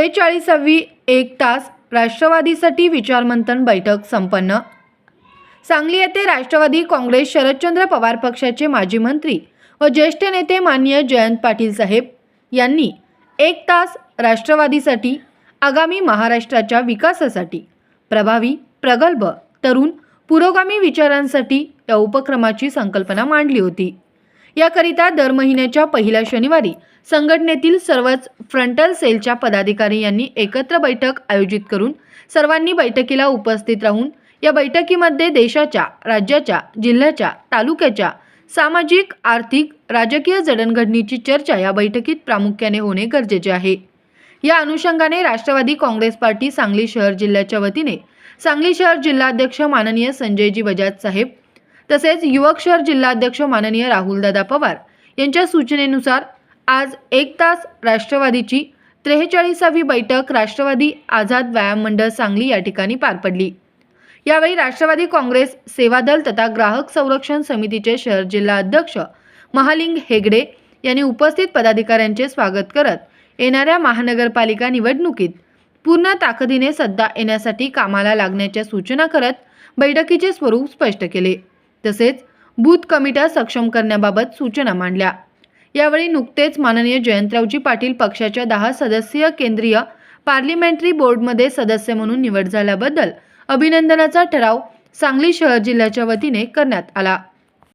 त्रेचाळीसावी एक तास राष्ट्रवादीसाठी विचारमंथन बैठक संपन्न. सांगली येथे राष्ट्रवादी काँग्रेस शरदचंद्र पवार पक्षाचे माजी मंत्री व ज्येष्ठ नेते मान्य जयंत पाटील साहेब यांनी एक तास राष्ट्रवादीसाठी आगामी महाराष्ट्राच्या विकासासाठी प्रभावी प्रगल्भ तरुण पुरोगामी विचारांसाठी या उपक्रमाची संकल्पना मांडली होती. याकरिता दर महिन्याच्या पहिल्या शनिवारी संघटनेतील सर्वच फ्रंटल सेलच्या पदाधिकारी यांनी एकत्र बैठक आयोजित करून सर्वांनी बैठकीला उपस्थित राहून या बैठकीमध्ये देशाच्या राज्याच्या जिल्ह्याच्या तालुक्याच्या सामाजिक आर्थिक राजकीय जडणघडणीची चर्चा या बैठकीत प्रामुख्याने होणे गरजेचे आहे. या अनुषंगाने राष्ट्रवादी काँग्रेस पार्टी सांगली शहर जिल्ह्याच्या वतीने सांगली शहर जिल्हाध्यक्ष माननीय संजयजी बजाज साहेब तसेच युवक शहर जिल्हाध्यक्ष माननीय राहुलदादा पवार यांच्या सूचनेनुसार आज एक तास राष्ट्रवादीची त्रेचाळीसावी बैठक राष्ट्रवादी आझाद व्यायाम मंडळ सांगली या ठिकाणी पार पडली. यावेळी राष्ट्रवादी काँग्रेस सेवादल तथा ग्राहक संरक्षण समितीचे शहर जिल्हा अध्यक्ष महालिंग हेगडे यांनी उपस्थित पदाधिकाऱ्यांचे स्वागत करत येणाऱ्या महानगरपालिका निवडणुकीत पूर्ण ताकदीने सद्दा येण्यासाठी कामाला लागण्याच्या सूचना करत बैठकीचे स्वरूप स्पष्ट केले. तसेच बूथ कमिट्या सक्षम करण्याबाबत सूचना मांडल्या. यावेळी नुकतेच माननीय जयंतरावजी पाटील पक्षाच्या दहा सदस्यीय केंद्रीय पार्लिमेंटरी बोर्डमध्ये सदस्य म्हणून निवड झाल्याबद्दल अभिनंदनाचा ठराव सांगली शहर जिल्ह्याच्या वतीने करण्यात आला.